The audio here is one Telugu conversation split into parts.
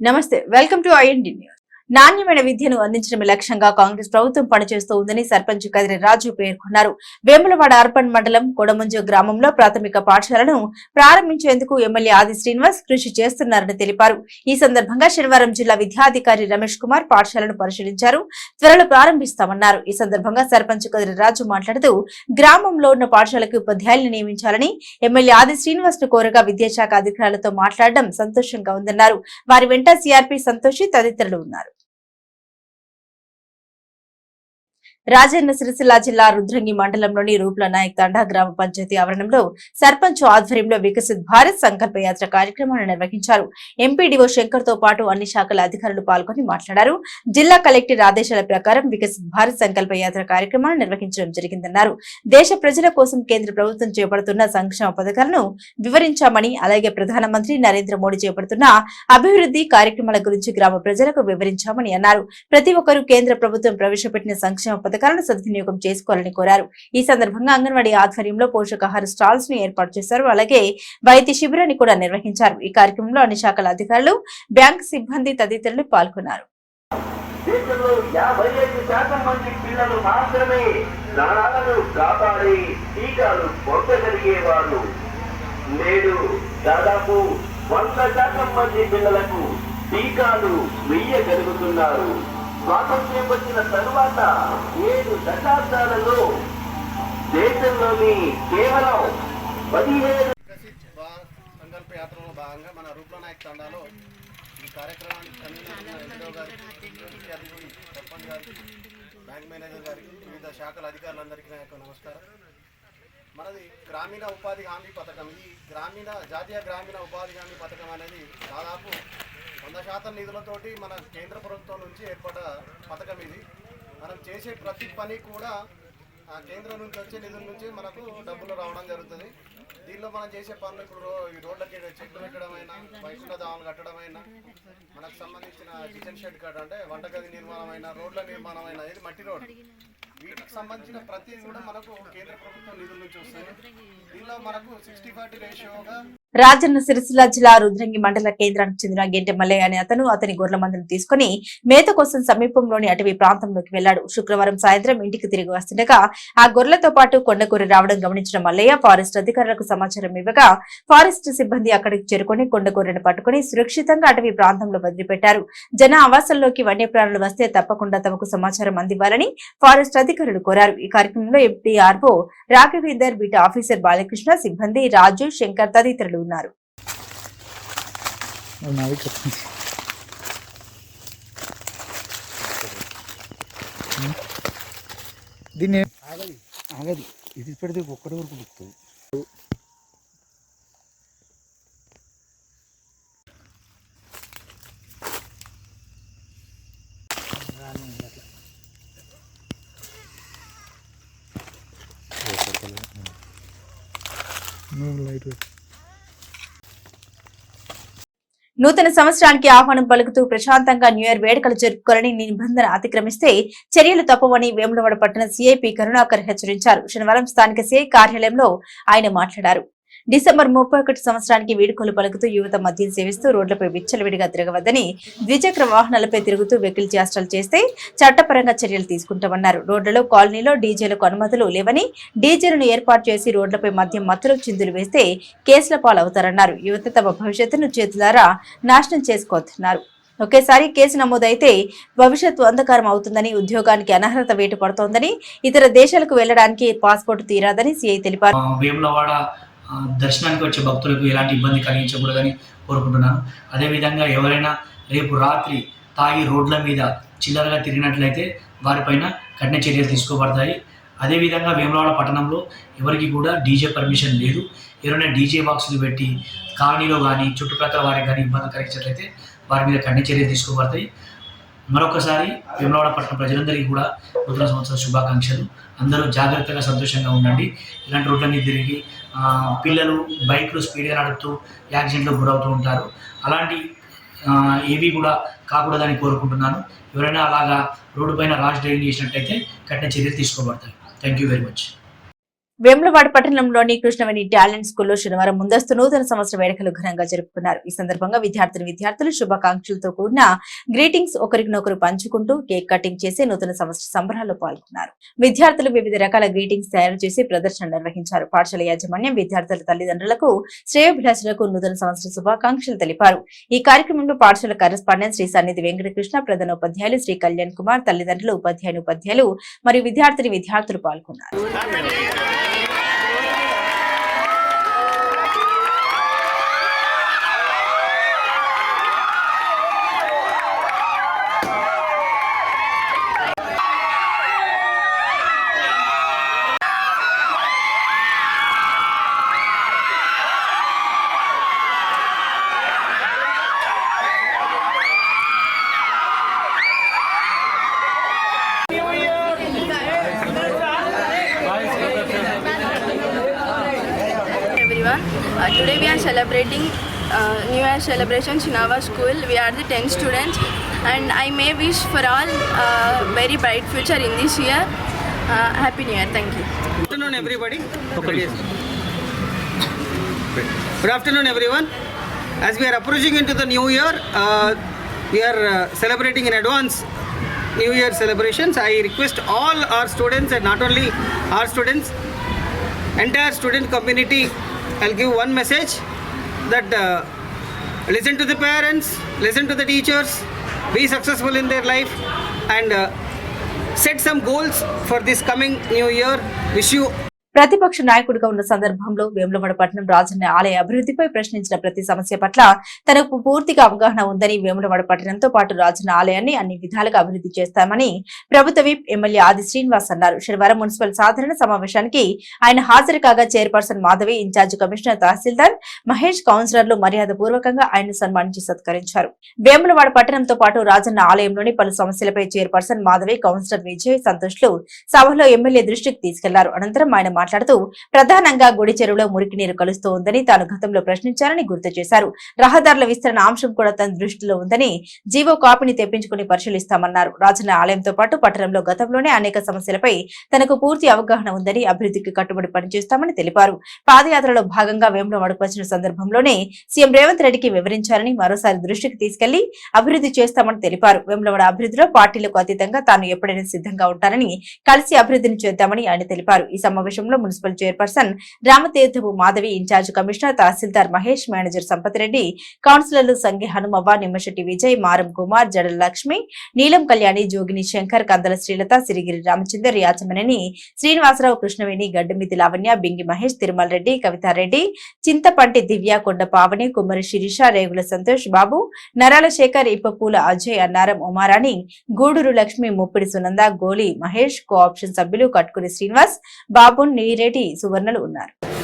నమస్తే వెల్కమ్ టు ఐఎన్డి న్యూస్ నాణ్యమైన విద్యను అందించడమే లక్ష్యంగా కాంగ్రెస్ ప్రభుత్వం పనిచేస్తూ ఉందని సర్పంచ్ కదిరి రాజు పేర్కొన్నారు. వేములవాడ అర్బన్ మండలం కొడమంజు గ్రామంలో ప్రాథమిక పాఠశాలను ప్రారంభించేందుకు ఎమ్మెల్యే ఆది శ్రీనివాస్ కృషి చేస్తున్నారని తెలిపారు. ఈ సందర్భంగా శనివారం జిల్లా విద్యాధికారి రమేష్ కుమార్ పాఠశాలను పరిశీలించారు. త్వరలో ప్రారంభిస్తామన్నారు. ఈ సందర్భంగా సర్పంచ్ కదిరి రాజు మాట్లాడుతూ గ్రామంలో ఉన్న పాఠశాలకు ఉపాధ్యాయులను నియమించాలని ఎమ్మెల్యే ఆది శ్రీనివాస్ను కోరగా విద్యాశాఖ అధికారులతో మాట్లాడడం సంతోషంగా ఉందన్నారు. వారి వెంట సిఆర్పి సంతోషి తదితరులు ఉన్నారు. రాజన్న సిరిసిల్ల జిల్లా రుద్రంగి మండలంలోని రూపుల నాయక్ తండా గ్రామ పంచాయతీ ఆవరణంలో సర్పంచ్ ఆధ్వర్యంలో వికసిత్ భారత్ సంకల్ప యాత్ర కార్యక్రమాన్ని నిర్వహించారు. ఎంపీడీఓ శంకర్తో పాటు అన్ని శాఖల అధికారులు పాల్గొని మాట్లాడారు. జిల్లా కలెక్టర్ ఆదేశాల ప్రకారం వికసిత్ భారత్ సంకల్ప యాత్ర కార్యక్రమాన్ని నిర్వహించడం జరిగిందన్నారు. దేశ ప్రజల కోసం కేంద్ర ప్రభుత్వం చేపడుతున్న సంక్షేమ పథకాలను వివరించామని అలాగే ప్రధానమంత్రి నరేంద్ర మోడీ చేపడుతున్న అభివృద్ధి కార్యక్రమాల గురించి గ్రామ ప్రజలకు వివరించామని అన్నారు. ప్రతి ఒక్కరూ కేంద్ర ప్రభుత్వం ప్రవేశపెట్టిన సంక్షేమ సంక్షేమ పథకాలను సద్వినియోగం చేసుకోవాలని కోరారు. ఈ సందర్భంగా అంగన్వాడీ ఆధ్వర్యంలో పోషకాహార స్టాల్స్ను ఏర్పాటు చేశారు. అలాగే వైద్య శిబిరాన్ని కూడా నిర్వహించారు. ఈ కార్యక్రమంలో అన్ని శాఖల అధికారులు బ్యాంక్ సిబ్బంది తదితరులు పాల్గొన్నారు. దేశంలో యాభై ఐదు శాతం మంది పిల్లలు మాత్రమే ప్రాణాలను కాపాడి టీకాలు పొందగలిగేవారు. నేడు దాదాపు వంద శాతం మంది పిల్లలకు టీకాలు వెయ్యగలుగుతున్నారు స్వాతంత్ర్యం వచ్చిన తరువాత ఏడు దశాబ్దాలలో దేశంలోని కేవలం పదిహేడు సంకల్ప యాత్రలో భాగంగా మన రూపనాయక్ తండాలో ఈ కార్యక్రమానికి కన్వీనర్ గారికి సర్పంచ్ గారికి బ్యాంక్ మేనేజర్ గారికి వివిధ శాఖల అధికారులందరికీ నా యొక్క నమస్కారం మనది గ్రామీణ ఉపాధి హామీ పథకం. ఈ గ్రామీణ జాతీయ గ్రామీణ ఉపాధి హామీ పథకం అనేది దాదాపు వంద శాతం నిధులతోటి మన కేంద్ర ప్రభుత్వం నుంచి ఏర్పడ్డ పథకం ఇది. మనం చేసే ప్రతి పని కూడా ఆ కేంద్రం నుంచి వచ్చే నిధుల నుంచి మనకు డబ్బులు రావడం జరుగుతుంది. దీనిలో మనం చేసే పనులు ఇప్పుడు ఈ రోడ్లకి చెట్లు పెట్టడమైనా వైకుంఠ దామాలు కట్టడమైనా మనకు సంబంధించిన కిచెన్ షెడ్ కట్ అంటే వంటగది నిర్మాణమైన రోడ్ల నిర్మాణమైన ఇది మట్టి రోడ్. వీటికి సంబంధించిన ప్రతిదీ కూడా మనకు కేంద్ర ప్రభుత్వం నిధుల నుంచి వస్తుంది. దీనిలో మనకు సిక్స్టీ ఫార్టీ రేషియోగా రాజన్న సిరిసిల్ల జిల్లా రుద్రంగి మండల కేంద్రానికి చెందిన గెంటె మల్లయ్య అనే అతను అతని గొర్రెల మందును తీసుకుని మేత కోసం సమీపంలోని అటవీ ప్రాంతంలోకి వెళ్ళాడు శుక్రవారం సాయంత్రం ఇంటికి తిరిగి వస్తుండగా ఆ గొర్రెలతో పాటు కొండకూర రావడం గమనించిన మల్లయ్య ఫారెస్ట్ అధికారులకు సమాచారం ఇవ్వగా ఫారెస్ట్ సిబ్బంది అక్కడికి చేరుకుని కొండకూరను పట్టుకుని సురక్షితంగా అటవీ ప్రాంతంలో వదిలిపెట్టారు. జన ఆవాసంలోకి వన్యప్రాణులు వస్తే తప్పకుండా తమకు సమాచారం అందివ్వాలని ఫారెస్ట్ అధికారులు కోరారు. ఈ కార్యక్రమంలో MPRO Raghavender beat officer Balakrishna సిబ్బంది రాజు శంకర్ తదితరులు ఉన్నారు. దీన్ని ఆగది ఆగది. ఇది పెడితే ఒక్కటి వరకు ఉడుకుతుంది నువ్వు లైట్ పెట్టు నూతన సంవత్సరానికి ఆహ్వానం పలుకుతూ ప్రశాంతంగా న్యూ ఇయర్ వేడుకలు జరుపుకోవాలని నిబంధన అతిక్రమిస్తే చర్యలు తప్పవని వేములవాడ పట్టణ సిఐపి కరుణాకర్ హెచ్చరించారు. శనివారం స్థానిక సిఐ కార్యాలయంలో ఆయన మాట్లాడారు. డిసెంబర్ ముప్పై ఒకటి సంవత్సరానికి వేడుకలు పలుకుతూ యువత మద్యం సేవిస్తూ రోడ్లపై విచ్చలవిడిగా తిరగవద్దని ద్విచక్ర వాహనాలపై తిరుగుతూ వెహికల్ చేష్టలు చేస్తే చట్టపరంగా చర్యలు తీసుకుంటామన్నారు. రోడ్లలో కాలనీలో డీజేలకు అనుమతులు లేవని డీజేలను ఏర్పాటు చేసి రోడ్లపై మద్యం మత్తులకు చిందులు వేస్తే కేసుల పాలవుతారన్నారు. యువత తమ భవిష్యత్తును చేతులారా నాశనం చేసుకోవద్దన్నారు ఒకేసారి కేసు నమోదైతే భవిష్యత్తు అంధకారం అవుతుందని ఉద్యోగానికి అనర్హత వేటు పడుతోందని ఇతర దేశాలకు వెళ్ళడానికి పాస్పోర్ట్ తీరాదని సిఐ తెలిపారు. దర్శనానికి వచ్చే భక్తులకు ఎలాంటి ఇబ్బంది కలిగించకూడదని కోరుకుంటున్నాను. అదేవిధంగా ఎవరైనా రేపు రాత్రి తాగి రోడ్ల మీద చిల్లరగా తిరిగినట్లయితే వారిపైన కఠిన చర్యలు తీసుకోబడతాయి. అదేవిధంగా వేములవాడ పట్టణంలో ఎవరికి కూడా డీజే పర్మిషన్ లేదు. ఎవరైనా డీజే బాక్సులు పెట్టి కాలనీలో కానీ చుట్టుప్రక్కల వారికి కానీ ఇబ్బంది కలిగించినట్లయితే వారి మీద కఠిన చర్యలు తీసుకోబడతాయి. మరొకసారి వేములవాడ పట్టణ ప్రజలందరికీ కూడా నూతన సంవత్సర శుభాకాంక్షలు. అందరూ జాగ్రత్తగా సంతోషంగా ఉండండి. ఇలాంటి రోడ్లన్నీ తిరిగి పిల్లలు బైక్లు స్పీడ్గా నడుపుతూ యాక్సిడెంట్లు గురవుతూ ఉంటారు. అలాంటి ఏవి కూడా కాకూడదని కోరుకుంటున్నాను. ఎవరైనా అలాగా రోడ్డు పైన రాష్ డ్రైవింగ్ చేసినట్టయితే కఠిన చర్యలు తీసుకోబడతాయి. Thank you very much. Vemulawada పట్టణంలోని కృష్ణవేణి టాలెంట్ స్కూల్లో శనివారం ముందస్తు నూతన సంవత్సర వేడుకలు ఘనంగా జరుపుకున్నారు. ఈ సందర్భంగా విద్యార్థులు విద్యార్థులు శుభాకాంక్షలతో కూడిన గ్రీటింగ్స్ ఒకరినొకరు పంచుకుంటూ కేక్ కటింగ్ చేసి నూతన సంవత్సర సంబరాల్లో పాల్గొన్నారు. విద్యార్థులు వివిధ రకాల గ్రీటింగ్స్ తయారు చేసి ప్రదర్శన నిర్వహించారు. పాఠశాల యాజమాన్యం విద్యార్థుల తల్లిదండ్రులకు శ్రేయోభిలాషులకు నూతన సంవత్సర శుభాకాంక్షలు తెలిపారు. ఈ కార్యక్రమంలో పాఠశాల కరెస్పాండెంట్ శ్రీ సన్నిధి వెంకటకృష్ణ ప్రధాన ఉపాధ్యాయులు శ్రీ కళ్యాణ్ కుమార్ తల్లిదండ్రులు ఉపాధ్యాయులు ఉపాధ్యాయులు మరియు విద్యార్థిని విద్యార్థులు పాల్గొన్నారు. Uh, today we are celebrating uh, New Year celebrations in our school. We are the 10 students and I may wish for all uh, very bright future in this year. Uh, Happy New Year. Thank you. Good afternoon, everybody. Good afternoon, everyone. As we are approaching into the new year, uh, we are uh, celebrating in advance New Year celebrations. I request all our students and not only our students, entire student community. I'll give one message that uh, listen to the parents, listen to the teachers, be successful in their life, and uh, set some goals for this coming new year. Wish you ప్రతిపక్ష నాయకుడిగా ఉన్న సందర్భంలో వేములవాడ పట్టణం రాజన్న ఆలయ అభివృద్ధిపై ప్రశ్నించిన ప్రతి సమస్య పట్ల తనకు పూర్తిగా అవగాహన ఉందని వేములవాడ పట్టణంతో పాటు రాజన్న ఆలయాన్ని అన్ని విధాలుగా అభివృద్ధి చేస్తామని ప్రభుత్వ విప్ ఎమ్మెల్యే ఆది శ్రీనివాస్ అన్నారు. శనివారం మున్సిపల్ సాధారణ సమావేశానికి ఆయన హాజరు కాగా chairperson Madhavi in charge commissioner tahsildar Mahesh కౌన్సిలర్లు మర్యాద పూర్వకంగా ఆయన సన్మానించి సత్కరించారు. వేములవాడ పట్టణంతో పాటు రాజన్న ఆలయంలోని పలు సమస్యలపై చైర్పర్సన్ మాధవి కౌన్సిలర్ విజయ్ సంతోష్లు సభలో ఎమ్మెల్యే దృష్టికి తీసుకెళ్ళారు. అనంతరం ఆయన మాట్లాడుతూ ప్రధానంగా గుడి చెరువులో మురికి నీరు కలుస్తూ ఉందని తాను గతంలో ప్రశ్నించారని గుర్తు చేశారు. రహదారుల విస్తరణ అంశం కూడా తన దృష్టిలో ఉందని జీవో కాపీని తెప్పించుకుని పరిశీలిస్తామన్నారు. రాజన్న ఆలయంతో పాటు పట్టణంలో గతంలోనే అనేక సమస్యలపై తనకు పూర్తి అవగాహన ఉందని అభివృద్ధికి కట్టుబడి పనిచేస్తామని తెలిపారు. పాదయాత్రలో భాగంగా వేములవాడకు వచ్చిన సందర్భంలోనే సీఎం రేవంత్ రెడ్డికి వివరించారని మరోసారి దృష్టికి తీసుకెళ్ళి అభివృద్ధి చేస్తామని తెలిపారు. వేములవాడ అభివృద్ధిలో పార్టీలకు అతీతంగా తాను ఎప్పుడైనా సిద్ధంగా ఉంటానని కలిసి అభివృద్ధిని చేద్దామని ఆయన తెలిపారు. ఈ సమావేశంలో municipal chairperson Ramatheerthapu Madhavi in charge commissioner tahsildar Mahesh manager Sampathireddy కౌన్సిలర్లు సంగి హనుమవ్వ నిమ్మశెట్టి విజయ్ మారం కుమార్ జడల లక్ష్మి నీలం కళ్యాణి జోగిని శంకర్ కందల శ్రీలత సిరిగిరి రామచందర్ యాచమనేని శ్రీనివాసరావు కృష్ణవేణి గడ్డమితి లావణ్య బింగి మహేష్ తిరుమల రెడ్డి కవితారెడ్డి చింతపంటి దివ్య కొండ పావని కుమ్మరి శిరీష రేగుల సంతోష్ బాబు నరాల శేఖర్ ఇప్పపూల అజయ్ అన్నారం ఉమారాణి గూడూరు లక్ష్మి ముప్పిడి సునంద గోలి మహేష్ కో ఆప్షన్ సభ్యులు కట్కుని శ్రీనివాస్ బాబు నీరేటి సువర్ణలు ఉన్నారు.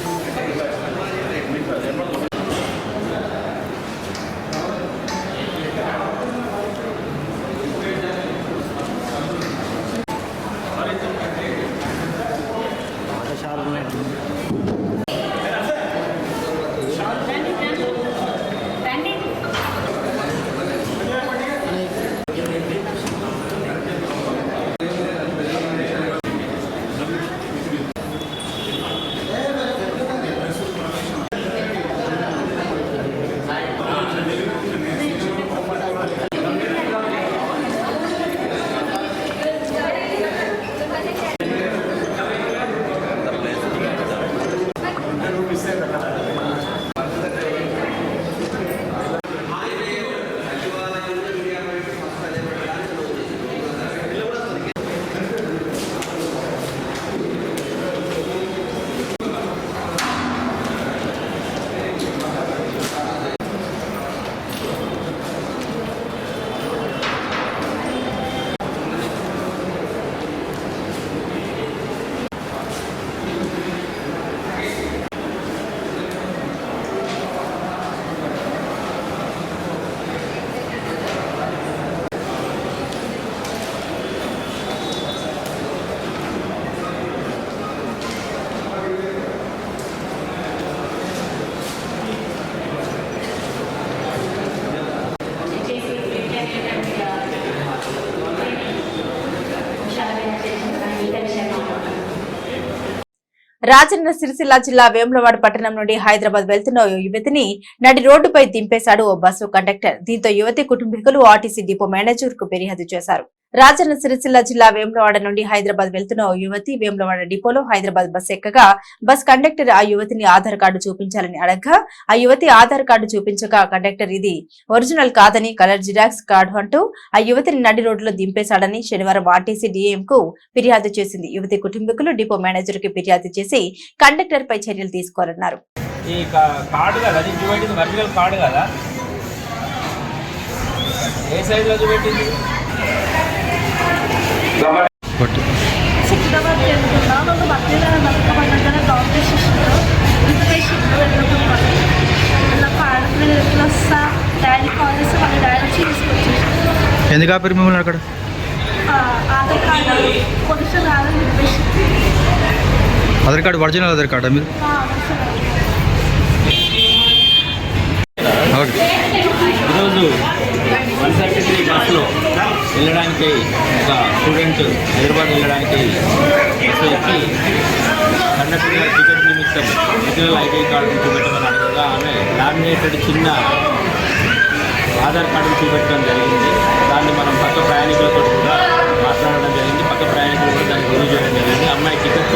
రాజన్న సిరిసిల్ల జిల్లా వేములవాడ పట్టణం నుండి హైదరాబాద్ వెళ్తున్న యువతిని నడి రోడ్డుపై దింపేశాడు ఓ బస్సు కండక్టర్. దీంతో యువతి కుటుంబీకులు ఆర్టీసీ డిపో మేనేజర్కు ఫిర్యాదు చేశారు. రాజన్న సిరిసిల్ల జిల్లా వేములవాడ నుండి హైదరాబాద్ వెళ్తున్న ఓ యువతి వేములవాడ డిపోలో హైదరాబాద్ బస్ ఎక్కగా బస్ కండక్టర్ ఆ యువతిని ఆధార్ కార్డు చూపించాలని అడగ్గా ఆ యువతి ఆధార్ కార్డు చూపించగా కండక్టర్ ఇది ఒరిజినల్ కాదని కలర్ జిరాక్స్ కార్డు అంటూ ఆ యువతిని నడి రోడ్డులో దింపేశాడని శనివారం ఆర్టీసీ డిఎం కు ఫిర్యాదు చేసింది. యువతి కుటుంబీకులు డిపో మేనేజర్కి ఫిర్యాదు చేసి కండక్టర్ పై చర్యలు తీసుకోవాలన్నారు. ఈ కార్డు కదా ఒరిజినల్ కార్డు కదా? ఏ సైజులో చూపెట్టింది సికింద్రాబాద్ వెళ్తున్నాం ఒక మధ్యలో నమ్మకం కాంపిటీషన్లో ఇన్విటేషన్లో వెళ్ళకుండా నాకు ఆడపిల్లలు ఎట్లా వస్తా డాడీ కాల్ చేస్తే వాళ్ళ డాడీ వచ్చి తీసుకొచ్చేసి ఎందుకు ఆపారు మిమ్మల్ని అక్కడ? Aadhaar card position Aadhaar card original Aadhaar కార్డా మీరు? ఓకే ఈరోజు వన్ థర్టీ త్రీ బస్లో వెళ్ళడానికి ఒక స్టూడెంట్ హైదరాబాద్ వెళ్ళడానికి బస్సు కండక్టర్ టికెట్ నిమిత్తం ఒరిజినల్ ఐడి కార్డు చూపెట్టమని అడగగా ఆమె లామినేటెడ్ చిన్న ఆధార్ కార్డును చూపెట్టడం జరిగింది. దాన్ని మనం పక్క ప్రయాణికులతో కూడా మాట్లాడడం జరిగింది. పక్క ప్రయాణికులు కూడా దాన్ని గురి చేయడం జరిగింది. అమ్మాయి టికెట్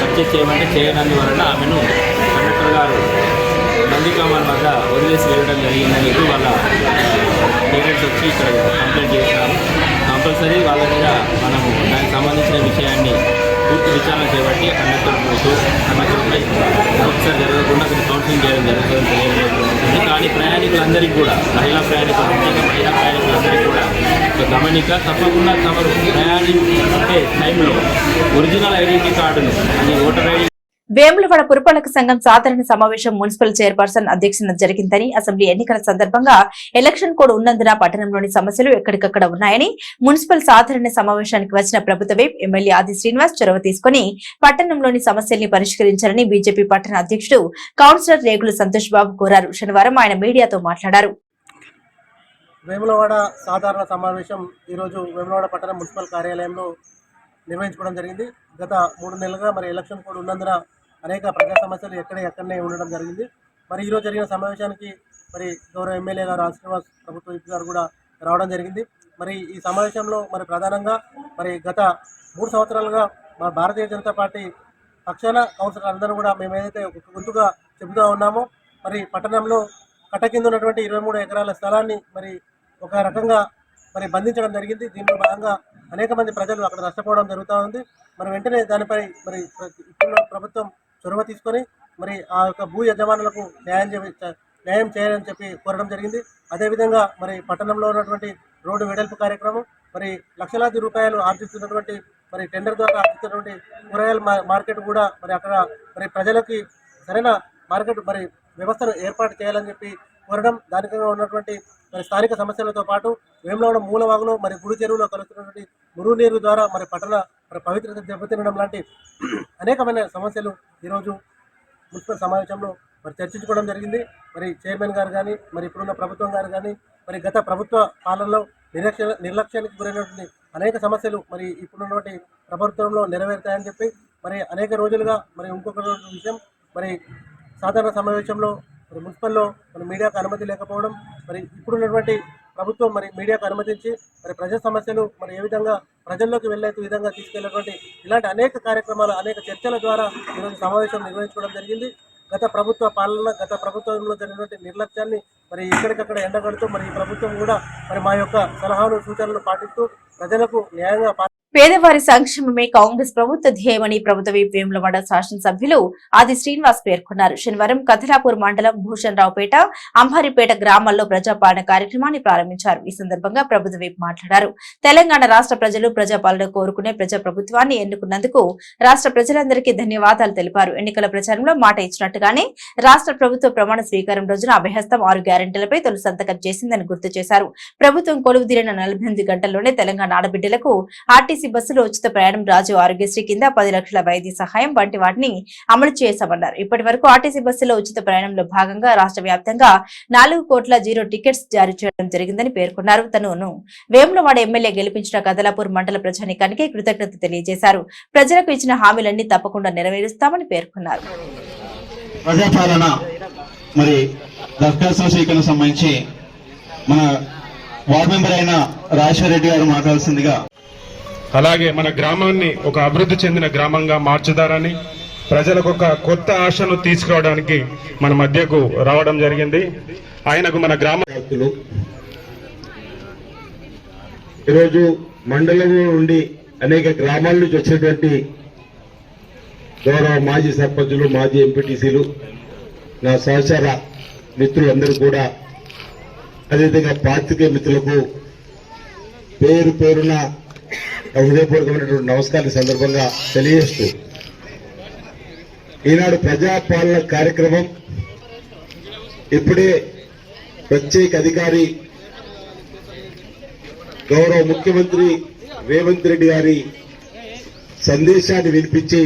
పర్చేజ్ చేయమంటే చేయనందువలన ఆమెను కండక్టర్ గారు నందికామన్ వద్ద వదిలేసి వెళ్ళడం జరిగిందని చెప్పి వాళ్ళ పేరెంట్స్ వచ్చి ఇక్కడ కంప్లైంట్ చేస్తున్నారు కంపల్సరీ వాళ్ళ మీద మనము దానికి సంబంధించిన విషయాన్ని పూర్తి విచారణ చేపట్టి కండక్టర్ పోతూ కండక్టర్పై ఒకసారి జరగకుండా అతను కౌన్సిలింగ్ చేయడం జరుగుతుంది తెలియజేస్తుంది కానీ ప్రయాణికులందరికీ కూడా మహిళా ప్రయాణికులు ముఖ్యంగా మహిళా ప్రయాణికులందరికీ కూడా గమనిక తప్పకుండా తమరు ప్రయాణించే టైంలో ఒరిజినల్ ఐడెంటిటీ కార్డును అది ఓటర్ ఐడి వేములవాడ పురపాలక సంఘం సాధారణ సమావేశం మున్సిపల్ చైర్పర్సన్ అధ్యక్షతన జరిగిందని అసెంబ్లీ ఎన్నికల సందర్భంగా ఎలక్షన్ కోడ్ ఉన్నందున పట్టణంలోని సమస్యలు ఎక్కడికక్కడ ఉన్నాయని మున్సిపల్ సాధారణ సమావేశానికి వచ్చిన ప్రభుత్వ వైప్ ఎమ్మెల్యే ఆది శ్రీనివాస్ చొరవ తీసుకుని పట్టణంలోని సమస్యల్ని పరిష్కరించాలని బీజేపీ పట్టణ అధ్యక్షుడు కౌన్సిలర్ రేగుల సంతోష్ బాబు కోరారు. శనివారం ఆయన మీడియాతో మాట్లాడారు. వేములవాడ సాధారణ సమావేశం ఈరోజు వేములవాడ పట్టణ మున్సిపల్ కార్యాలయంలో నిర్వహించుకోవడం జరిగింది. గత మూడు నెలలుగా మరి ఎలక్షన్ కోడ్ ఉన్నందున అనేక ప్రజా సమస్యలు ఎక్కడ ఎక్కడనే ఉండడం జరిగింది. మరి ఈరోజు జరిగిన సమావేశానికి మరి గౌరవ ఎమ్మెల్యే గారు ఆర్ శ్రీనివాస్ ప్రభుత్వ విప్ గారు కూడా రావడం జరిగింది. మరి ఈ సమావేశంలో మరి ప్రధానంగా మరి గత మూడు సంవత్సరాలుగా మా భారతీయ జనతా పార్టీ పక్షాన కౌన్సిలర్ అందరూ కూడా మేము ఏదైతే ఒక గొంతుగా చెబుతూ ఉన్నామో మరి పట్టణంలో కట్ట కింద ఉన్నటువంటి ఇరవై మూడు ఎకరాల స్థలాన్ని మరి ఒక రకంగా మరి బంధించడం జరిగింది. దీనిలో భాగంగా అనేక మంది ప్రజలు అక్కడ నష్టపోవడం జరుగుతూ ఉంది. మరి వెంటనే దానిపై మరి ఇప్పుడు ప్రభుత్వం చొరవ తీసుకొని మరి ఆ యొక్క భూ యజమానులకు న్యాయం న్యాయం చేయాలని చెప్పి కోరడం జరిగింది. అదేవిధంగా మరి పట్టణంలో ఉన్నటువంటి రోడ్డు వెడల్పు కార్యక్రమం మరి లక్షలాది రూపాయలు ఆర్జిస్తున్నటువంటి మరి టెండర్ ద్వారా ఆర్జిస్తున్నటువంటి కూరగాయల మా- మార్కెట్ కూడా మరి అక్కడ మరి ప్రజలకి సరైన మార్కెట్ మరి వ్యవస్థను ఏర్పాటు చేయాలని చెప్పి కోరడం దానికంగా ఉన్నటువంటి మరి స్థానిక సమస్యలతో పాటు వేములవాడ మూలవాగులో మరి గుడి చెరువులో కలుస్తున్నటువంటి మురుగు నీరు ద్వారా మరి పట్టణ పవిత్రత దెబ్బతినడం లాంటి అనేకమైన సమస్యలు ఈరోజు మున్సిపల్ సమావేశంలో మరి చర్చించుకోవడం జరిగింది. మరి చైర్మన్ గారు కానీ మరి ఇప్పుడున్న ప్రభుత్వం గారు కానీ మరి గత ప్రభుత్వ పాలనలో నిర్లక్ష్య నిర్లక్ష్యానికి గురైనటువంటి అనేక సమస్యలు మరి ఇప్పుడున్నటువంటి ప్రభుత్వంలో నెరవేరుతాయని చెప్పి మరి అనేక రోజులుగా మరి ఇంకొక విషయం మరి సాధారణ సమావేశంలో మరి మున్సిపల్లో మరి మీడియాకు అనుమతి లేకపోవడం మరి ఇప్పుడున్నటువంటి ప్రభుత్వం మరి మీడియాకు అనుమతించి మరి ప్రజా సమస్యలు మరి ఏ విధంగా ప్రజల్లోకి వెళ్ళే విధంగా తీసుకెళ్ళినటువంటి ఇలాంటి అనేక కార్యక్రమాలు అనేక చర్చల ద్వారా ఈరోజు సమావేశం నిర్వహించుకోవడం జరిగింది. గత ప్రభుత్వ పాలన గత ప్రభుత్వంలో జరిగినటువంటి నిర్లక్ష్యాన్ని మరి ఎక్కడికక్కడ ఎండగడుతూ మరి ఈ ప్రభుత్వం కూడా మరి మా యొక్క సలహాలు సూచనలు పాటిస్తూ ప్రజలకు న్యాయంగా పేదవారి సంక్షేమమే కాంగ్రెస్ ప్రభుత్వ ధ్యేయమని ప్రభుత్వ వేములవాడ శాసనసభ్యులు ఆది శ్రీనివాస్ పేర్కొన్నారు. శనివారం కథలాపూర్ మండలం భూషణ్ రావుపేట అంబారిపేట గ్రామాల్లో ప్రజాపాలన కార్యక్రమాన్ని ప్రారంభించారు. ఈ సందర్భంగా ప్రభుత్వ వైపు మాట్లాడారు. తెలంగాణ రాష్ట్ర ప్రజలు ప్రజాపాలన కోరుకునే ప్రజా ప్రభుత్వాన్ని ఎన్నుకున్నందుకు రాష్ట్ర ప్రజలందరికీ ధన్యవాదాలు తెలిపారు. ఎన్నికల ప్రచారంలో మాట ఇచ్చినట్టుగానే రాష్ట్ర ప్రభుత్వ ప్రమాణ స్వీకారం రోజున అభయహస్తం ఆరు గ్యారెంటీలపై తొలి సంతకం చేసిందని గుర్తు చేశారు. ప్రభుత్వం కొలువుదీరిన నలభై ఎనిమిది గంటల్లోనే తెలంగాణ ఆడబిడ్డలకు ఆర్టీసీ బస్సులో ఉచిత ప్రయాణం రాజు ఆరోగ్యశ్రీ కింద పది లక్షల వైద్య సహాయం వంటి వాటిని అమలు చేశామన్నారు. ఇప్పటి వరకు ఆర్టీసీ బస్సులో ఉచిత ప్రయాణంలో భాగంగా రాష్ట్ర వ్యాప్తంగా నాలుగు కోట్ల జీరో టికెట్స్ జారీ చేయడం జరిగిందని పేర్కొన్నారు. తనను వేములవాడ ఎమ్మెల్యే గెలిపించిన కదలాపూర్ మండల ప్రజానికానికి కృతజ్ఞత తెలియజేశారు. ప్రజలకు ఇచ్చిన హామీలన్నీ తప్పకుండా నెరవేరుస్తామని పేర్కొన్నారు. ప్రజాపాలన మరి దరఖాస్తు స్వీకరణ సంబంధించి మన వార్డు మెంబర్ అయిన రాజేశ్వర రెడ్డి గారు మాట్లాడాల్సిందిగా. అలాగే మన గ్రామాన్ని ఒక అభివృద్ధి చెందిన గ్రామంగా మార్చుదారని ప్రజలకు ఒక కొత్త ఆశను తీసుకురావడానికి మన మధ్యకు రావడం జరిగింది. ఆయనకు మన గ్రామ వ్యక్తులు ఈరోజు మండలంలో నుండి అనేక గ్రామాల నుంచి వచ్చినటువంటి గౌరవ మాజీ సర్పంచులు మాజీ ఎంపీటీసీలు నా సహచర మిత్రులందరూ కూడా అదేవిధంగా పాత్రికేయ మిత్రులకు పేరు పేరున హృదయపూర్వకమైనటువంటి నమస్కారం సందర్భంగా తెలియజేస్తూ ఈనాడు ప్రజాపాలన కార్యక్రమం ఇప్పుడే ప్రత్యేక అధికారి గౌరవ ముఖ్యమంత్రి రేవంత్ రెడ్డి గారి సందేశాన్ని వినిపించి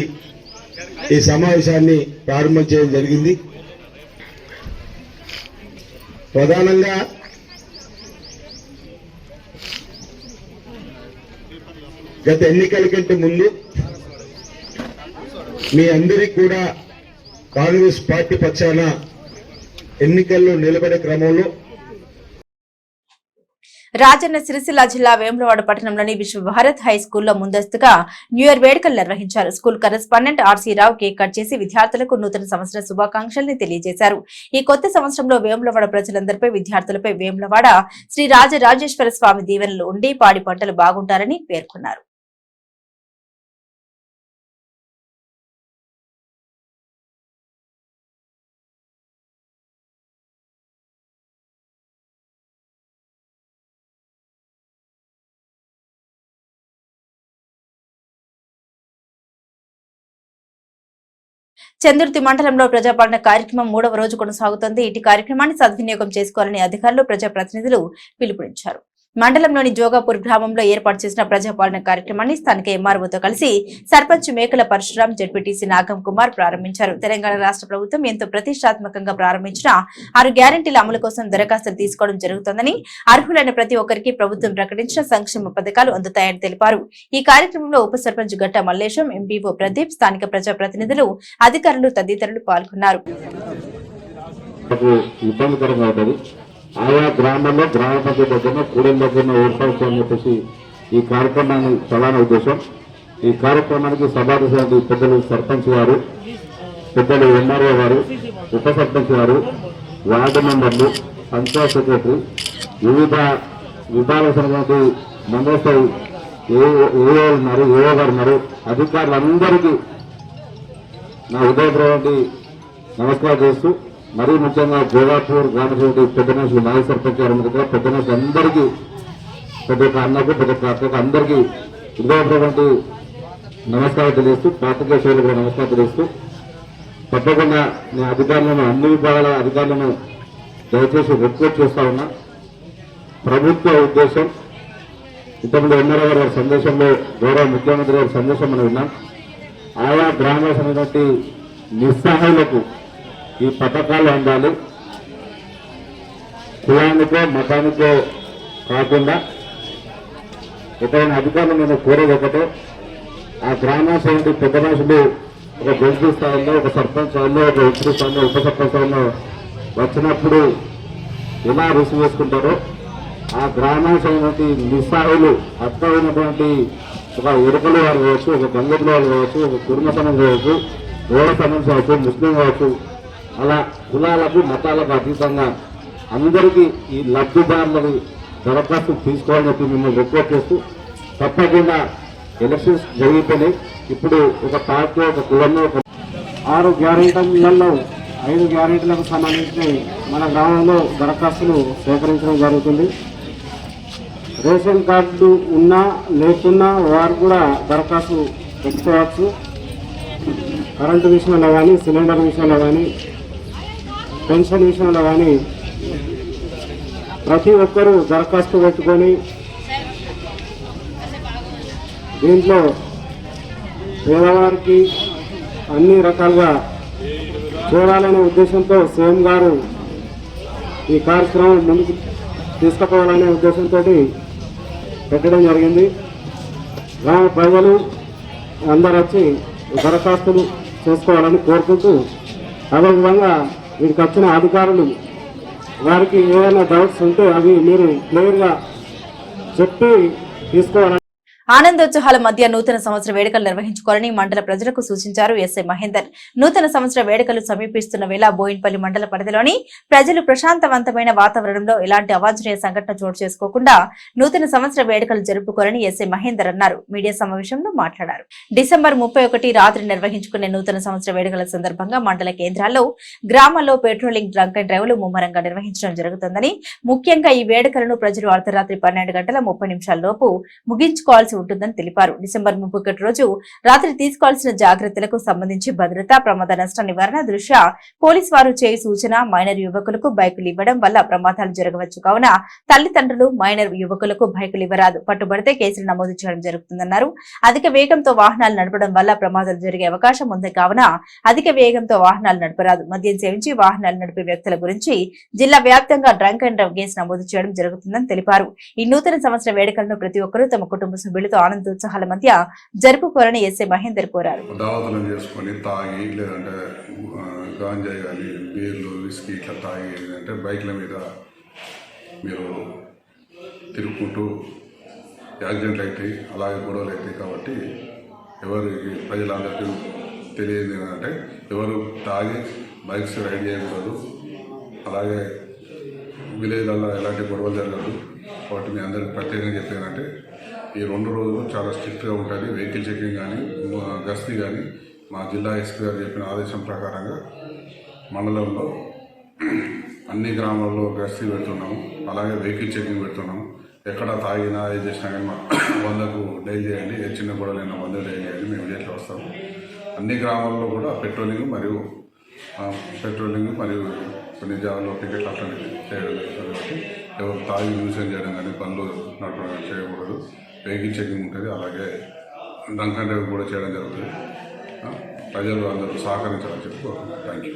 ఈ సమావేశాన్ని ప్రారంభం చేయడం జరిగింది. ప్రధానంగా గత ఎన్నికల కంటే ముందు మీ అందరికీ కూడా కాంగ్రెస్ పార్టీ పక్షాన ఎన్నికల్లో నిలబడే క్రమంలో రాజన్న సిరిసిల్ల జిల్లా వేములవాడ పట్టణంలోని విశ్వభారత్ హై స్కూల్లో ముందస్తుగా న్యూ ఇయర్ వేడుకలు నిర్వహించారు. School correspondent RC Rao cake cut చేసి విద్యార్థులకు నూతన సంవత్సర శుభాకాంక్షల్ని తెలియజేశారు. ఈ కొత్త సంవత్సరంలో వేములవాడ ప్రజలందరిపై విద్యార్థులపై వేములవాడ శ్రీ రాజరాజేశ్వర స్వామి దీవెనలు ఉండి పాడి పంటలు బాగుంటారని పేర్కొన్నారు. చందుర్తి మండలంలో ప్రజాపాలన కార్యక్రమం మూడవ రోజు కొనసాగుతోంది. ఇటు కార్యక్రమాన్ని సద్వినియోగం చేసుకోవాలని అధికారులు ప్రజాప్రతినిధులు పిలుపునిచ్చారు. మండలంలోని జోగాపూర్ గ్రామంలో ఏర్పాటు చేసిన ప్రజాపాలన కార్యక్రమాన్ని స్థానిక ఎంఆర్ఓతో కలిసి సర్పంచ్ మేకల పరశురాం జడ్పీటీసీ నాగం కుమార్ ప్రారంభించారు. తెలంగాణ రాష్ట్ర ప్రభుత్వం ఎంతో ప్రతిష్టాత్మకంగా ప్రారంభించిన ఆరు గ్యారంటీల అమలు కోసం దరఖాస్తులు తీసుకోవడం జరుగుతోందని అర్హులైన ప్రతి ఒక్కరికి ప్రభుత్వం ప్రకటించిన సంక్షేమ పథకాలు అందుతాయని తెలిపారు. ఈ కార్యక్రమంలో ఉప సర్పంచ్ గట్ట మల్లేశం ఎంపీఓ ప్రదీప్ స్థానిక ప్రజాప్రతినిధులు అధికారులు తదితరులు పాల్గొన్నారు. ఇబ్బందికరంగా ఉంటుంది. ఆయా గ్రామాల్లో గ్రామ పంచాయతీ దగ్గర కూడల దగ్గర ఏర్పాటు చెప్పేసి ఈ కార్యక్రమాన్ని ప్రధాన ఉద్దేశం. ఈ కార్యక్రమానికి సభాధ్యక్షులు పెద్దలు సర్పంచ్ గారు పెద్దలు ఎంఆర్ఓ గారు ఉప సర్పంచ్ గారు వార్డు మెంబర్లు పంచాయత్ సెక్రటరీ వివిధ విభాగాలకు సంబంధించి మండల స్థాయి ఏఓ ఉన్నారు ఏఓ గారు ఉన్నారు అధికారులందరికీ నా ఉదయపూర్వక నమస్కారం చేస్తూ మరీ ముఖ్యంగా గోదాపూర్ గ్రామ సమితి పెద్ద మనుషులు సర్పంచ్ గారి దగ్గర అందరికీ పెద్ద ఒక్క అన్నకు పెద్ద ఒక్క అక్కకు అందరికీ హృదయపూర్వక నమస్కారం తెలియస్తూ పాత్రికేయ సోదరులకు కూడా నమస్కారం తెలియస్తూ తప్పకుండా నేను అధికారులను అన్ని విభాగాల అధికారులను దయచేసి రిక్వెస్ట్ చేస్తా ఉన్నా. ప్రభుత్వ ఉద్దేశం ఇంతకుముందు ఎమ్మెల్యే గారి వారి సందేశంలో గౌరవ ముఖ్యమంత్రి గారి సందేశం మనం విన్నాం. ఆయా గ్రామాల సంబంధించి నిస్సహాయులకు ఈ పథకాలు అందాలి. కులానికో మతానికో కాకుండా ఎక్కడైనా అధికారులు నేను కోరేది ఒకటే ఆ గ్రామాసంటి సమితి పెద్ద మనుషులు ఒక గొంతు స్థాయిలో ఒక సర్పంచ్ స్థాయిలో ఒక ఉపరి స్థాయిలో ఉప సర్పంచ్ స్థాయిలో వచ్చినప్పుడు ఎలా రుసి వేసుకుంటారో ఆ గ్రామ సమితి నిస్సాయులు అర్థమైనటువంటి ఒక ఎరుకల వారు కావచ్చు ఒక గంగలు వారు కావచ్చు ఒక కుటుంబ సమయం కావచ్చు ఓడ సమయం కావచ్చు ముస్లిం కావచ్చు అలా కులాలకు మతాలకు అతీతంగా అందరికీ ఈ లబ్ధిదారులకు దరఖాస్తు తీసుకోవాలని చెప్పి మిమ్మల్ని రిక్వెస్ట్ చేస్తూ తప్పకుండా ఎలక్షన్స్ జరిగిపోయినాయి. ఇప్పుడు ఒక పార్టీ ఒక కులంలో ఒక ఆరు గ్యారెంటీలలో ఐదు గ్యారెంటీలకు సంబంధించి మన గ్రామంలో దరఖాస్తులు సేకరించడం జరుగుతుంది. రేషన్ కార్డు ఉన్నా లేకున్నా వారు కూడా దరఖాస్తు పెట్టుకోవచ్చు. కరెంటు విషయంలో కానీ సిలిండర్ విషయంలో కానీ పెన్షన్ విషయంలో కానీ ప్రతి ఒక్కరూ దరఖాస్తు పెట్టుకొని దీంట్లో పేదవారికి అన్ని రకాలుగా చూడాలనే ఉద్దేశంతో సీఎం గారు ఈ కార్యక్రమం ముందుకు తీసుకుపోవాలనే ఉద్దేశంతో పెట్టడం జరిగింది. గ్రామ ప్రజలు అందరు వచ్చి దరఖాస్తులు చేసుకోవాలని కోరుకుంటూ అదేవిధంగా వీరికి వచ్చిన అధికారులు వారికి ఏదైనా డౌట్స్ ఉంటే అవి మీరు క్లియర్గా చెప్పి తీసుకోవాలి ఆనందోత్సవాల మధ్య నూతన సంవత్సర వేడుకలు నిర్వహించుకోవాలని మండల ప్రజలకు సూచించారు ఎస్ఐ మహేందర్. నూతన సంవత్సర వేడుకలు సమీపిస్తున్న వేళ బోయిన్పల్లి మండల పరిధిలోని ప్రజలు ప్రశాంతవంతమైన వాతావరణంలో ఎలాంటి అవాంఛనీయ సంఘటన చోటు చేసుకోకుండా నూతన సంవత్సర వేడుకలు జరుపుకోవాలని ఎస్ఐ మహేందర్ అన్నారు. మీడియా సమావేశంలో మాట్లాడారు. డిసెంబర్ ముప్పై ఒకటి రాత్రి నిర్వహించుకునే నూతన సంవత్సర వేడుకల సందర్భంగా మండల కేంద్రాల్లో గ్రామాల్లో పెట్రోలింగ్ డ్రంక్ అండ్ డ్రైవ్లు ముమ్మరంగా నిర్వహించడం జరుగుతుందని ముఖ్యంగా ఈ వేడుకలను ప్రజలు అర్ధరాత్రి పన్నెండు గంటల ముప్పై నిమిషాల లోపు ముగించుకోవాల్సి ఉంటుందని తెలిపారు. డిసెంబర్ ముప్పై ఒకటి రోజు రాత్రి తీసుకోవాల్సిన జాగ్రత్తలకు సంబంధించి భద్రత ప్రమాద నష్ట నివారణ దృష్ట్యా పోలీస్ వారు చేయి సూచన మైనర్ యువకులకు బైకులు ఇవ్వడం వల్ల ప్రమాదాలు జరగవచ్చు. కావున తల్లిదండ్రులు మైనర్ యువకులకు బైకులు ఇవ్వరాదు. పట్టుబడితే కేసులు నమోదు చేయడం జరుగుతుందన్నారు. అధిక వేగంతో వాహనాలు నడపడం వల్ల ప్రమాదాలు జరిగే అవకాశం ఉంది. కావున అధిక వేగంతో వాహనాలు నడపరాదు. మద్యం సేవించి వాహనాలు నడిపే వ్యక్తుల గురించి జిల్లా వ్యాప్తంగా డ్రంక్ అండ్ డ్రవ్ కేసు నమోదు చేయడం జరుగుతుందని తెలిపారు. ఈ నూతన సంవత్సర వేడుకలను ప్రతి ఒక్కరూ తమ కుటుంబ సభ్యులు సభ్యులతో ఆనందోత్సాహాల మధ్య జరుపుకోవాలని ఎస్ఏ మహేందర్ కోరారు. చేసుకొని తాగి లేదంటే గాంజాయి కానీ బీర్లు విస్కీ ఇట్లా తాగి బైక్ల మీద మీరు తిరుగుకుంటూ యాక్సిడెంట్లు అవుతాయి అలాగే గొడవలు అవుతాయి కాబట్టి ఎవరికి ప్రజలందరికీ తెలియదు ఏంటంటే ఎవరు తాగి బైక్స్ రైడ్ చేయకూడదు అలాగే విలేజ్లలో ఎలాంటి గొడవలు జరగదు. కాబట్టి మీ అందరికి ప్రత్యేకంగా చెప్పేదంటే ఈ రెండు రోజులు చాలా స్ట్రిక్ట్గా ఉంటుంది. వెహికల్ చెకింగ్ కానీ మా గస్తీ కానీ మా జిల్లా ఎస్పీ గారు చెప్పిన ఆదేశం ప్రకారంగా మండలంలో అన్ని గ్రామాల్లో గస్తీ పెడుతున్నాము. అలాగే వెహికల్ చెకింగ్ పెడుతున్నాము. ఎక్కడ తాగినా ఏది చేసినా కానీ మా వందకు డైల్ చేయండి. ఏ చిన్న గొడవలైనా వంద డైల్ చేయండి. మేము ఇమీడియట్గా వస్తాము. అన్ని గ్రామాల్లో కూడా పెట్రోలింగ్ మరియు పెట్రోలింగ్ మరియు కొన్ని జాగాల్లో టికెట్లు అట్లా చేయడం జరుగుతుంది. కాబట్టి ఎవరు తాగి యూజ్ చేయడం కానీ పనులు నడపడం చేయకూడదు. వెహికల్ చెకింగ్ ఉంటుంది అలాగే డ్రంక్ అండ్ డ్రైవ్ కూడా చేయడం జరుగుతుంది. ప్రజలు అందరూ సహకరించాలని చెప్పి థ్యాంక్ యూ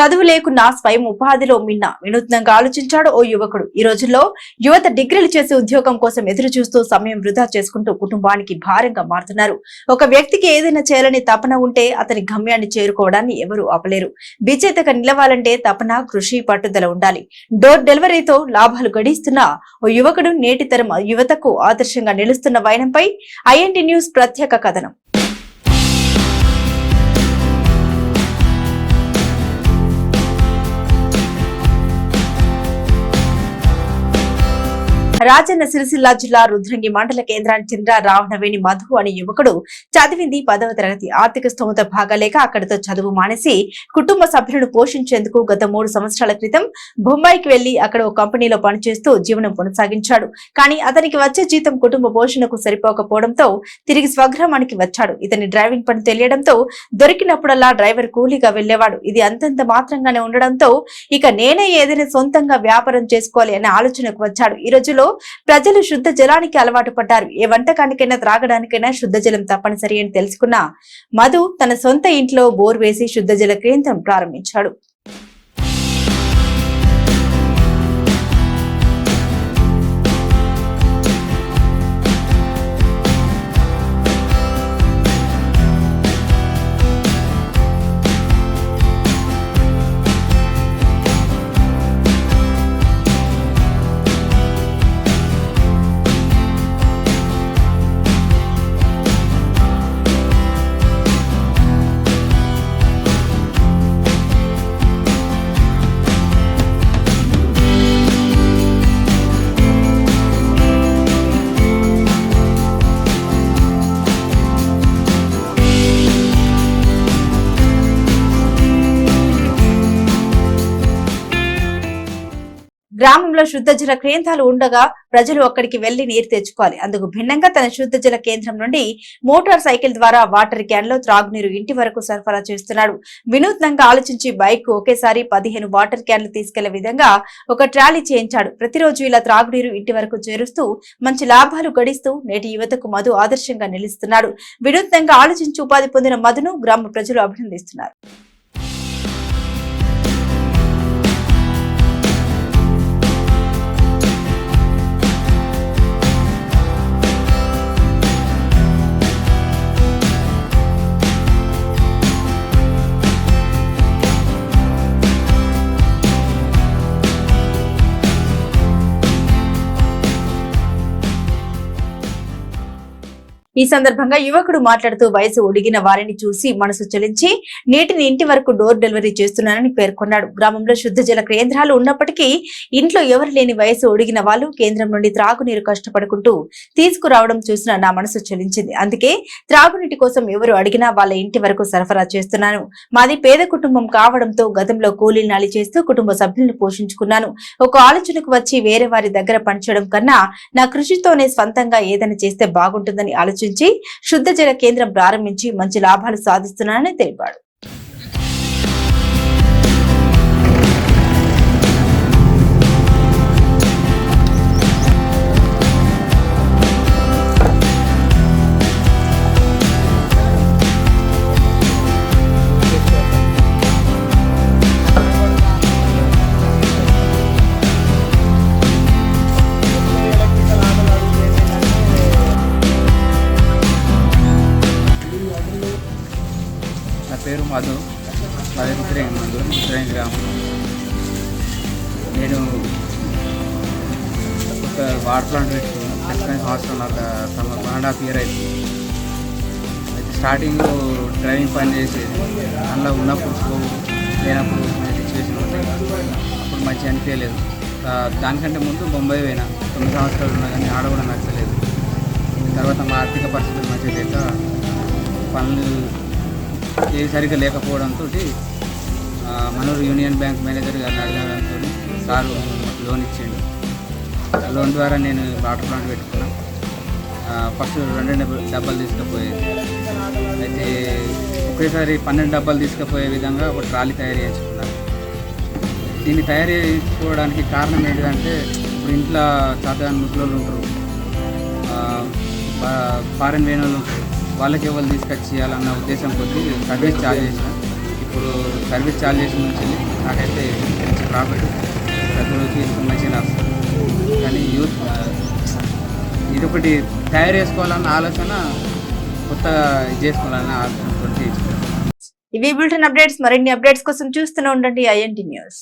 చదువు లేకున్నా స్వయం ఉపాధిలో మిన్న వినూత్నంగా ఆలోచించాడు ఓ యువకుడు. ఈ రోజుల్లో యువత డిగ్రీలు చేసి ఉద్యోగం కోసం ఎదురు చూస్తూ సమయం వృధా చేసుకుంటూ కుటుంబానికి భారంగా మారుతున్నారు. ఒక వ్యక్తికి ఏదైనా చేయాలని తపన ఉంటే అతని గమ్యాన్ని చేరుకోవడాన్ని ఎవరూ ఆపలేరు. విజేతగా నిలవాలంటే తపన కృషి పట్టుదల ఉండాలి. డోర్ డెలివరీతో లాభాలు గడిస్తున్న ఓ యువకుడు నేటి తరం యువతకు ఆదర్శంగా నిలుస్తున్న వైనంపై ఐఎన్టీ న్యూస్ ప్రత్యేక కథనం. రాజన్న సిరిసిల్ల జిల్లా రుద్రంగి మండల కేంద్రానికి చెందిన రావణవేణి మధు అనే యువకుడు చదివింది పదవ తరగతి ఆర్థిక స్థోమత బాగాలేక అక్కడితో చదువు మానేసి కుటుంబ సభ్యులను పోషించేందుకు గత మూడు సంవత్సరాల క్రితం బొంబాయికి వెళ్ళి అక్కడ ఒక కంపెనీలో పనిచేస్తూ జీవనం కొనసాగించాడు. కానీ అతనికి వచ్చే జీతం కుటుంబ పోషణకు సరిపోకపోవడంతో తిరిగి స్వగ్రామానికి వచ్చాడు. ఇతని డ్రైవింగ్ పని తెలియడంతో దొరికినప్పుడల్లా డ్రైవర్ కూలీగా వెళ్ళేవాడు ఇది అంతంత మాత్రంగానే ఉండడంతో ఇక నేనే ఏదైనా సొంతంగా వ్యాపారం చేసుకోవాలి అనే ఆలోచనకు వచ్చాడు. ఈ రోజులో ప్రజలు శుద్ధ జలానికి అలవాటు పడ్డారు. ఏ వంటకానికైనా త్రాగడానికైనా శుద్ధ జలం తప్పనిసరి అని తెలుసుకున్న మధు తన సొంత ఇంట్లో బోర్ వేసి శుద్ధ జల కేంద్రం ప్రారంభించాడు. నగరంలో శుద్ధ జల కేంద్రాలు ఉండగా ప్రజలు అక్కడికి వెళ్ళి నీరు తెచ్చుకోవాలి. అందుకు భిన్నంగా తన శుద్ధ జల కేంద్రం నుండి మోటార్ సైకిల్ ద్వారా వాటర్ క్యాన్లో త్రాగునీరు ఇంటి వరకు సరఫరా చేస్తున్నాడు. వినూత్నంగా ఆలోచించి బైక్ ఒకేసారి పదిహేను వాటర్ క్యాన్లు తీసుకెళ్ళే విధంగా ఒక ట్రాలీ చేయించాడు. ప్రతిరోజు ఇలా త్రాగునీరు ఇంటి వరకు చేరుస్తూ మంచి లాభాలు గడిస్తూ నేటి యువతకు మధు ఆదర్శంగా నిలుస్తున్నాడు. వినూత్నంగా ఆలోచించి ఉపాధి పొందిన మధును గ్రామ ప్రజలు అభినందిస్తున్నారు. ఈ సందర్భంగా యువకుడు మాట్లాడుతూ వయసు ఒడిగిన వారిని చూసి మనసు చలించి నీటిని ఇంటి వరకు డోర్ డెలివరీ చేస్తున్నానని పేర్కొన్నాడు. గ్రామంలో శుద్ధ జల కేంద్రాలు ఉన్నప్పటికీ ఇంట్లో ఎవరు లేని వయసు ఒడిగిన వాళ్ళు కేంద్రం నుండి త్రాగునీరు కష్టపడుకుంటూ తీసుకురావడం చూసిన నా మనసు చలించింది. అందుకే త్రాగునీటి కోసం ఎవరు అడిగినా వాళ్ళ ఇంటి వరకు సరఫరా చేస్తున్నాను. మాది పేద కుటుంబం కావడంతో గతంలో కూలీ నాలి చేస్తూ కుటుంబ సభ్యులను పోషించుకున్నాను. ఒక ఆలోచనకు వచ్చి వేరే వారి దగ్గర పనిచేయడం కన్నా నా కృషితోనే స్వంతంగా ఏదైనా చేస్తే బాగుంటుందని ఆలోచించి శుద్ధ జల కేంద్రం ప్రారంభించి మంచి లాభాలు సాధిస్తున్నానని తెలిపాడు. వాటర్ ప్లాంట్ హాస్టల్ పెట్టుకునే సంవత్సరం నాకు వన్ అండ్ హాఫ్ ఇయర్ అయింది అయితే డ్రైవింగ్ పని చేసేది అందులో ఉన్నప్పుడు స్కోప్ లేనప్పుడు సిచ్యువేషన్ ఉంటాయి అప్పుడు మంచిగా అనిపించలేదు. దానికంటే ముందు బొంబాయి పోయినా. తొమ్మిది సంవత్సరాలు ఉన్నా కానీ ఆడ కూడా నచ్చలేదు. తర్వాత మా ఆర్థిక పరిస్థితులు మంచిగా లేక పనులు ఏది సరిగ్గా లేకపోవడంతో మనూరు యూనియన్ బ్యాంక్ మేనేజర్ గారిని అడగడంతో సారు లోన్ ఇచ్చిండు. లోన్ ద్వారా నేను వాటర్ ప్లాంట్ పెట్టుకున్నా. ఫస్ట్ రెండు డబ్బాలు తీసుకుపోయేది అయితే ఒకేసారి పన్నెండు డబ్బాలు తీసుకుపోయే విధంగా ఒక ట్రాలీ తయారు చేసుకున్నాను దీన్ని తయారు చేసుకోవడానికి కారణం ఏంటిదంటే ఇప్పుడు ఇంట్లో చాతగాని ముసలోళ్ళు ఉంటారు. ఫారెన్ వేణ వాళ్ళు ఉంటారు. వాళ్ళకి ఎవరు తీసుకొచ్చి ఇవ్వాలన్న ఉద్దేశం కొద్ది సర్వీస్ ఛార్జ్ చేసిన. ఇప్పుడు సర్వీస్ ఛార్జ్ చేసిన నుంచి నాకైతే మంచి ప్రాఫిట్. ప్రతిరోజు మంచిగా వస్తుంది కానీ యూత్ ఇది ఒకటి తయారు చేసుకోవాలన్న ఆలోచన కొత్తగా ఇది చేసుకోవాలన్న ఆలోచనతో ఇవి బులెటిన్ అప్డేట్స్ మరిన్ని అప్డేట్స్ కోసం చూస్తూనే ఉండండి ఐఎన్టీ న్యూస్.